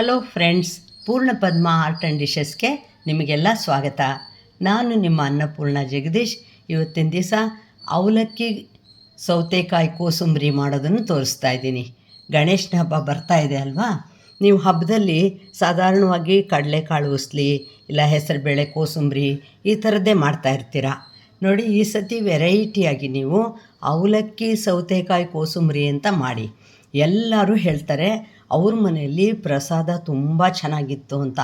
Hello friends ಪೂರ್ಣ ಪದ್ಮ art and ಡಿಶಸ್ಗೆ ನಿಮಗೆಲ್ಲ ಸ್ವಾಗತ. ನಾನು ನಿಮ್ಮ ಅನ್ನಪೂರ್ಣ ಜಗದೀಶ್. ಇವತ್ತಿನ ದಿವಸ ಅವಲಕ್ಕಿ, ಸೌತೆಕಾಯಿ ಕೋಸುಂಬರಿ ಮಾಡೋದನ್ನು ತೋರಿಸ್ತಾ ಇದ್ದೀನಿ. ಗಣೇಶನ ಹಬ್ಬ ಬರ್ತಾ ಇದೆ ಅಲ್ವಾ? ನೀವು ಹಬ್ಬದಲ್ಲಿ ಸಾಧಾರಣವಾಗಿ ಕಡಲೆಕಾಳು ಉಸ್ಲಿ, ಇಲ್ಲ ಹೆಸರುಬೇಳೆ ಕೋಸುಂಬರಿ ಈ ಥರದ್ದೇ ಮಾಡ್ತಾ ಇರ್ತೀರ? ನೋಡಿ, ಈ ಸತಿ ವೆರೈಟಿಯಾಗಿ ನೀವು ಅವಲಕ್ಕಿ, ಸೌತೆಕಾಯಿ, ಕೋಸುಂಬರಿ ಅಂತ ಮಾಡಿ. ಎಲ್ಲರೂ ಹೇಳ್ತಾರೆ ಅವ್ರ ಮನೆಯಲ್ಲಿ ಪ್ರಸಾದ ತುಂಬ ಚೆನ್ನಾಗಿತ್ತು ಅಂತ.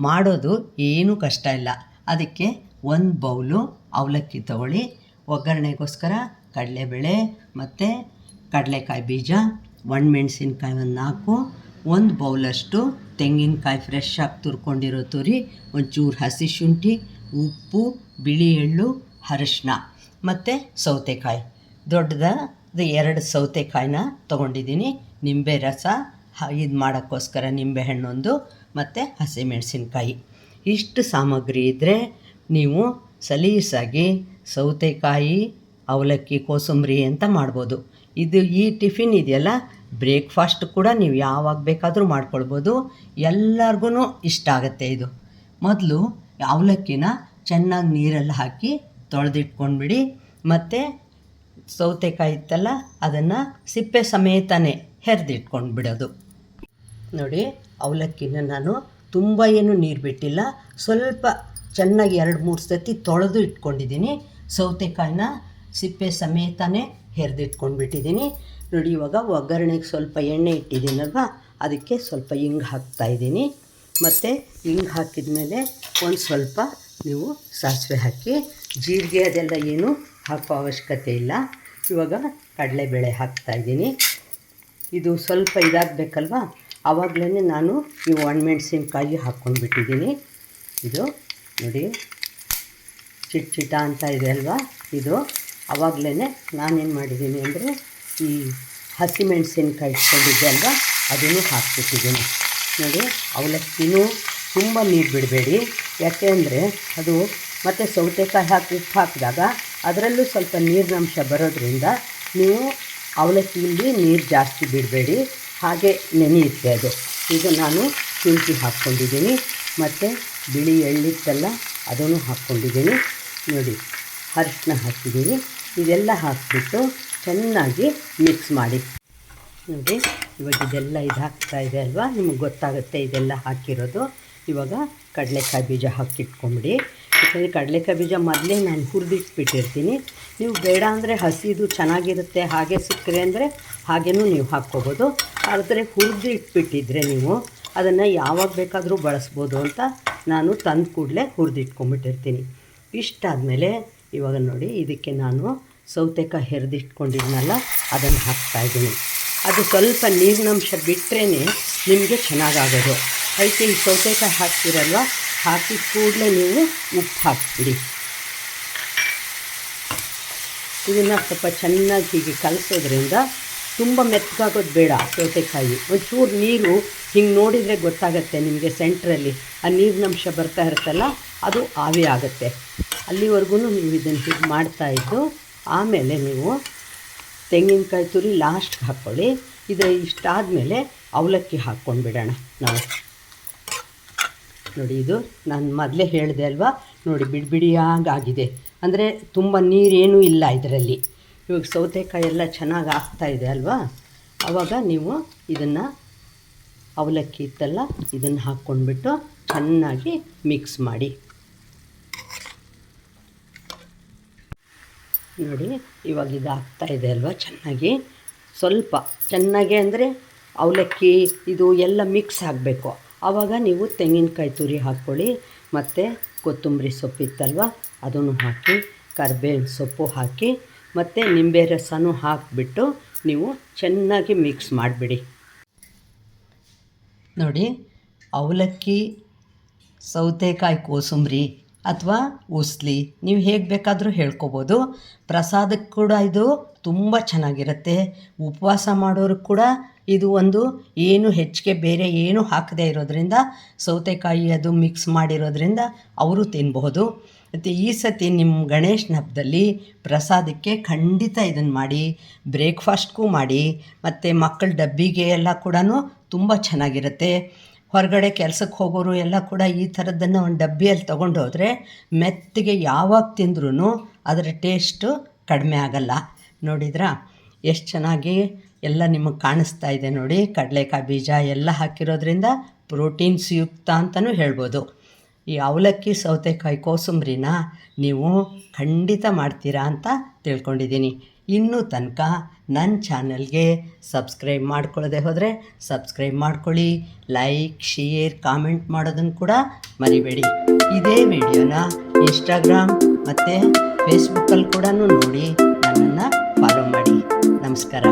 ಮಾಡೋದು ಏನೂ ಕಷ್ಟ ಇಲ್ಲ. ಅದಕ್ಕೆ ಒಂದು ಬೌಲು ಅವಲಕ್ಕಿ ತಗೊಳ್ಳಿ. ಒಗ್ಗರಣೆಗೋಸ್ಕರ ಕಡಲೆಬೇಳೆ ಮತ್ತು ಕಡಲೆಕಾಯಿ ಬೀಜ, ಒಣಮೆಣ್ಸಿನ್ಕಾಯಿ ಒಂದು ನಾಲ್ಕು, ಒಂದು ಬೌಲಷ್ಟು ತೆಂಗಿನಕಾಯಿ ಫ್ರೆಶ್ ಆಗಿ ತುರ್ಕೊಂಡಿರೋ ತುರಿ, ಒಂಚೂರು ಹಸಿ ಶುಂಠಿ, ಉಪ್ಪು, ಬಿಳಿ ಎಳ್ಳು, ಅರಶಿನ ಮತ್ತು ಸೌತೆಕಾಯಿ. ದೊಡ್ಡದ ಎರಡು ಸೌತೆಕಾಯಿನ ತೊಗೊಂಡಿದ್ದೀನಿ. ನಿಂಬೆ ರಸ ಇದು ಮಾಡೋಕ್ಕೋಸ್ಕರ ನಿಂಬೆಹಣ್ಣೊಂದು ಮತ್ತು ಹಸಿಮೆಣಸಿನ್ಕಾಯಿ. ಇಷ್ಟು ಸಾಮಗ್ರಿ ಇದ್ದರೆ ನೀವು ಸಲೀಸಾಗಿ ಸೌತೆಕಾಯಿ, ಅವಲಕ್ಕಿ, ಕೋಸಂಬರಿ ಅಂತ ಮಾಡ್ಬೋದು. ಇದು ಈ ಟಿಫಿನ್ ಇದೆಯಲ್ಲ, ಬ್ರೇಕ್ಫಾಸ್ಟ್ ಕೂಡ ನೀವು ಯಾವಾಗ ಬೇಕಾದರೂ ಮಾಡ್ಕೊಳ್ಬೋದು. ಎಲ್ಲರಿಗೂ ಇಷ್ಟ ಆಗುತ್ತೆ ಇದು. ಮೊದಲು ಅವಲಕ್ಕಿನ ಚೆನ್ನಾಗಿ ನೀರಲ್ಲಿ ಹಾಕಿ ತೊಳೆದಿಟ್ಕೊಂಡ್ಬಿಡಿ. ಮತ್ತು ಸೌತೆಕಾಯಿ ಇತ್ತಲ್ಲ, ಅದನ್ನು ಸಿಪ್ಪೆ ಸಮೇತನೇ ಹೆರೆದಿಟ್ಕೊಂಡು ಬಿಡೋದು ನೋಡಿ, ಅವಲಕ್ಕಿನ ನಾನು ತುಂಬ ಏನು ನೀರು ಬಿಟ್ಟಿಲ್ಲ. ಸ್ವಲ್ಪ ಚೆನ್ನಾಗಿ ಎರಡು ಮೂರು ಸತಿ ತೊಳೆದು ಇಟ್ಕೊಂಡಿದ್ದೀನಿ. ಸೌತೆಕಾಯಿನ ಸಿಪ್ಪೆ ಸಮೇತನೇ ಹೆರೆದಿಟ್ಕೊಂಡು ಬಿಟ್ಟಿದ್ದೀನಿ ನೋಡಿ, ಇವಾಗ ಒಗ್ಗರಣೆಗೆ ಸ್ವಲ್ಪ ಎಣ್ಣೆ ಇಟ್ಟಿದ್ದೀನಲ್ವ? ಅದಕ್ಕೆ ಸ್ವಲ್ಪ ಹಿಂಗೆ ಹಾಕ್ತಾಯಿದ್ದೀನಿ ಮತ್ತು ಹಿಂಗೆ ಹಾಕಿದ ಮೇಲೆ ಒಂದು ಸ್ವಲ್ಪ ನೀವು ಸಾಸಿವೆ ಹಾಕಿ, ಜೀರಿಗೆ ಅದೆಲ್ಲ ಏನು ಹಾಕೋ ಅವಶ್ಯಕತೆ ಇಲ್ಲ. ಇವಾಗ ಕಡಲೆಬೇಳೆ ಹಾಕ್ತಾಯಿದ್ದೀನಿ ಇದು ಸ್ವಲ್ಪ ಇದಾಗಬೇಕಲ್ವ? ಆವಾಗಲೇ ನಾನು ಈ ಒಣಮೆಣ್ಸಿನ್ಕಾಯಿ ಹಾಕ್ಕೊಂಡ್ಬಿಟ್ಟಿದ್ದೀನಿ ಇದು ನೋಡಿ, ಚಿಟ್ ಚಿಟ ಅಂತ ಇದೆ ಅಲ್ವಾ? ಇದು ಆವಾಗಲೇ ನಾನೇನು ಮಾಡಿದ್ದೀನಿ ಅಂದರೆ ಈ ಹಸಿಮೆಣಸಿನ್ಕಾಯಿ ಇಟ್ಕೊಂಡಿದ್ದೆ ಅಲ್ವಾ? ಅದನ್ನು ಹಾಕ್ಬಿಟ್ಟಿದ್ದೀನಿ. ನೋಡಿ, ಅವಲಕ್ಕಿನೂ ತುಂಬ ನೀರು ಬಿಡಬೇಡಿ. ಯಾಕೆ ಅಂದರೆ ಅದು ಮತ್ತು ಸೌತೆಕಾಯಿ ಹಾಕಿ, ಉಪ್ಪು ಹಾಕಿದಾಗ ಅದರಲ್ಲೂ ಸ್ವಲ್ಪ ನೀರಿನಂಶ ಬರೋದ್ರಿಂದ ನೀವು ಅವಲಕ್ಕಿಯಲ್ಲಿ ನೀರು ಜಾಸ್ತಿ ಬಿಡಬೇಡಿ. ಹಾಗೆ ನೆನೆಯುತ್ತೆ ಅದು ಈಗ ನಾನು ಶುಂಠಿ ಹಾಕ್ಕೊಂಡಿದ್ದೀನಿ. ಮತ್ತು ಬಿಳಿ ಎಳ್ಳಿತ್ತಲ್ಲ ಅದನ್ನು ಹಾಕ್ಕೊಂಡಿದ್ದೀನಿ. ನೋಡಿ, ಅರಿಶಿನ ಹಾಕಿದ್ದೀನಿ. ಇದೆಲ್ಲ ಹಾಕಿಬಿಟ್ಟು ಚೆನ್ನಾಗಿ ಮಿಕ್ಸ್ ಮಾಡಿ. ನೋಡಿ, ಇವಾಗ ಇದೆಲ್ಲ ಇದು ಹಾಕ್ತಾ ಇದೆ ಅಲ್ವಾ? ನಿಮಗೆ ಗೊತ್ತಾಗುತ್ತೆ ಇದೆಲ್ಲ ಹಾಕಿರೋದು. ಇವಾಗ ಕಡಲೆಕಾಯಿ ಬೀಜ ಹಾಕಿಟ್ಕೊಂಬಿಡಿ. ಯಾಕಂದರೆ ಕಡಲೆಕಾಯಿ ಬೀಜ ಮೊದಲೇ ನಾನು ಹುರಿದಿಟ್ಬಿಟ್ಟಿರ್ತೀನಿ. ನೀವು ಬೇಡ ಅಂದರೆ ಹಸಿದು ಚೆನ್ನಾಗಿರುತ್ತೆ, ಹಾಗೆ ಸಿಕ್ಕರೆ ಅಂದರೆ ಹಾಗೇನೂ ನೀವು ಹಾಕ್ಕೋಬೋದು. ಆದರೆ ಹುರಿದು ಇಟ್ಬಿಟ್ಟಿದ್ರೆ ನೀವು ಅದನ್ನು ಯಾವಾಗ ಬೇಕಾದರೂ ಬಳಸ್ಬೋದು ಅಂತ ನಾನು ತಂದು ಕೂಡಲೇ ಹುರಿದಿಟ್ಕೊಂಬಿಟ್ಟಿರ್ತೀನಿ ಇಷ್ಟಾದಮೇಲೆ ಇವಾಗ ನೋಡಿ, ಇದಕ್ಕೆ ನಾನು ಸೌತೆಕಾಯಿ ಹೆರೆದಿಟ್ಕೊಂಡಿದ್ನಲ್ಲ, ಅದನ್ನು ಹಾಕ್ತಾಯಿದ್ದೀನಿ ಅದು ಸ್ವಲ್ಪ ನೀರಿನಂಶ ಬಿಟ್ಟರೆ ನಿಮಗೆ ಚೆನ್ನಾಗಾಗೋದು. ಅದಕ್ಕೆ ಈ ಸೌತೆಕಾಯಿ ಹಾಕ್ತಿರಲ್ವ? ಹಾಕಿದ ಕೂಡಲೇ ನೀವು ಉಪ್ಪು ಹಾಕ್ಬಿಡಿ. ಇದನ್ನು ಸ್ವಲ್ಪ ಚೆನ್ನಾಗಿ ಹೀಗೆ ಕಲಸೋದ್ರಿಂದ ತುಂಬ ಮೆತ್ತಗಾಗೋದು ಬೇಡ ಸೌತೆಕಾಯಿ. ಒಂಚೂರು ನೀರು ಹಿಂಗೆ ನೋಡಿದರೆ ಗೊತ್ತಾಗುತ್ತೆ ನಿಮಗೆ ಸೆಂಟ್ರಲ್ಲಿ. ಆ ನೀರಿನಂಶ ಬರ್ತಾ ಇರುತ್ತಲ್ಲ, ಅದು ಆವಿ ಆಗುತ್ತೆ. ಅಲ್ಲಿವರೆಗೂ ನೀವು ಇದನ್ನು ಹೀಗೆ ಮಾಡ್ತಾಯಿದ್ದು ಆಮೇಲೆ ನೀವು ತೆಂಗಿನಕಾಯಿ ತುರಿ ಲಾಸ್ಟ್ಗೆ ಹಾಕ್ಕೊಳ್ಳಿ ಇದು ಇಷ್ಟಾದಮೇಲೆ ಅವಲಕ್ಕಿ ಹಾಕ್ಕೊಂಡು ಬಿಡೋಣ ನಾವು. ನೋಡಿ ಇದು ನಾನು ಮೊದಲೇ ಹೇಳಿದೆ ಅಲ್ವಾ? ನೋಡಿ ಬಿಡಿ ಆಗಿದೆ. ಅಂದರೆ ತುಂಬ ನೀರೇನೂ ಇಲ್ಲ ಇದರಲ್ಲಿ. ಇವಾಗ ಸೌತೆಕಾಯಿ ಎಲ್ಲ ಚೆನ್ನಾಗಿ ಆಗ್ತಾ ಇದೆ ಅಲ್ವಾ? ಆವಾಗ ನೀವು ಇದನ್ನು ಅವಲಕ್ಕಿ ಇತ್ತಲ್ಲ, ಇದನ್ನು ಹಾಕ್ಕೊಂಡ್ಬಿಟ್ಟು ಚೆನ್ನಾಗಿ ಮಿಕ್ಸ್ ಮಾಡಿ. ನೋಡಿ, ಇವಾಗ ಇದು ಆಗ್ತಾ ಇದೆ ಅಲ್ವಾ ಚೆನ್ನಾಗಿ? ಸ್ವಲ್ಪ ಚೆನ್ನಾಗಿ ಅಂದರೆ ಅವಲಕ್ಕಿ, ಇದು ಎಲ್ಲ ಮಿಕ್ಸ್ ಆಗಬೇಕು. ಆವಾಗ ನೀವು ತೆಂಗಿನಕಾಯಿ ತುರಿ ಹಾಕ್ಕೊಳ್ಳಿ. ಮತ್ತು ಕೊತ್ತಂಬರಿ ಸೊಪ್ಪಿತ್ತಲ್ವ ಅದನ್ನು ಹಾಕಿ, ಕರ್ಬೇವಿನ ಸೊಪ್ಪು ಹಾಕಿ, ಮತ್ತು ನಿಂಬೆ ರಸನೂ ಹಾಕಿಬಿಟ್ಟು ನೀವು ಚೆನ್ನಾಗಿ ಮಿಕ್ಸ್ ಮಾಡಿಬಿಡಿ. ನೋಡಿ, ಅವಲಕ್ಕಿ, ಸೌತೆಕಾಯಿ, ಕೋಸಂಬರಿ ಅಥವಾ ಉಸ್ಲಿ, ನೀವು ಹೇಗೆ ಬೇಕಾದರೂ ಹೇಳ್ಕೊಬೋದು. ಪ್ರಸಾದಕ್ಕೆ ಕೂಡ ಇದು ತುಂಬ ಚೆನ್ನಾಗಿರುತ್ತೆ. ಉಪವಾಸ ಮಾಡೋರು ಕೂಡ ಇದು ಒಂದು ಏನು ಹೆಚ್ಚಿಗೆ ಬೇರೆ ಏನು ಹಾಕದೇ ಇರೋದರಿಂದ, ಸೌತೆಕಾಯಿ ಅದು ಮಿಕ್ಸ್ ಮಾಡಿರೋದರಿಂದ ಅವರು ತಿನ್ನಬಹುದು ಮತ್ತು ಈ ಸತಿ ನಿಮ್ಮ ಗಣೇಶನ ಹಬ್ಬದಲ್ಲಿ ಪ್ರಸಾದಕ್ಕೆ ಖಂಡಿತ ಇದನ್ನು ಮಾಡಿ, ಬ್ರೇಕ್ಫಾಸ್ಟ್ಗೂ ಮಾಡಿ, ಮತ್ತು ಮಕ್ಕಳ ಡಬ್ಬಿಗೆ ಎಲ್ಲ ಕೂಡ ತುಂಬ ಚೆನ್ನಾಗಿರುತ್ತೆ. ಹೊರಗಡೆ ಕೆಲಸಕ್ಕೆ ಹೋಗೋರು ಎಲ್ಲ ಕೂಡ ಈ ಥರದ್ದನ್ನು ಒಂದು ಡಬ್ಬಿಯಲ್ಲಿ ತೊಗೊಂಡು ಹೋದರೆ ಮೆತ್ತಗೆ ಯಾವಾಗ ತಿಂದ್ರೂ ಅದರ ಟೇಸ್ಟು ಕಡಿಮೆ ಆಗಲ್ಲ. ನೋಡಿದ್ರಾ? ಎಷ್ಟು ಚೆನ್ನಾಗಿ ಎಲ್ಲ ನಿಮಗೆ ಕಾಣಿಸ್ತಾ ಇದೆ ನೋಡಿ. ಕಡಲೆಕಾಯಿ ಬೀಜ ಎಲ್ಲ ಹಾಕಿರೋದ್ರಿಂದ ಪ್ರೋಟೀನ್ಸ್ ಯುಕ್ತ ಅಂತಲೂ ಹೇಳ್ಬೋದು. ಈ ಅವಲಕ್ಕಿ, ಸೌತೆಕಾಯಿ, ಕೋಸಂಬರಿನ ನೀವು ಖಂಡಿತ ಮಾಡ್ತೀರಾ ಅಂತ ತಿಳ್ಕೊಂಡಿದ್ದೀನಿ. ಇನ್ನೂ ತನಕ ನನ್ನ ಚಾನಲ್ಗೆ ಸಬ್ಸ್ಕ್ರೈಬ್ ಮಾಡ್ಕೊಳ್ಳದೆ ಹೋದರೆ ಸಬ್ಸ್ಕ್ರೈಬ್ ಮಾಡ್ಕೊಳ್ಳಿ. ಲೈಕ್, ಶೇರ್, ಕಾಮೆಂಟ್ ಮಾಡೋದನ್ನು ಕೂಡ ಮರಿಬೇಡಿ. ಇದೇ ವಿಡಿಯೋನ ಇನ್ಸ್ಟಾಗ್ರಾಮ್ ಮತ್ತು ಫೇಸ್ಬುಕ್ಕಲ್ಲಿ ಕೂಡ ನೋಡಿ ನನ್ನನ್ನು ಫಾಲೋ ಮಾಡಿ ನಮಸ್ಕಾರ.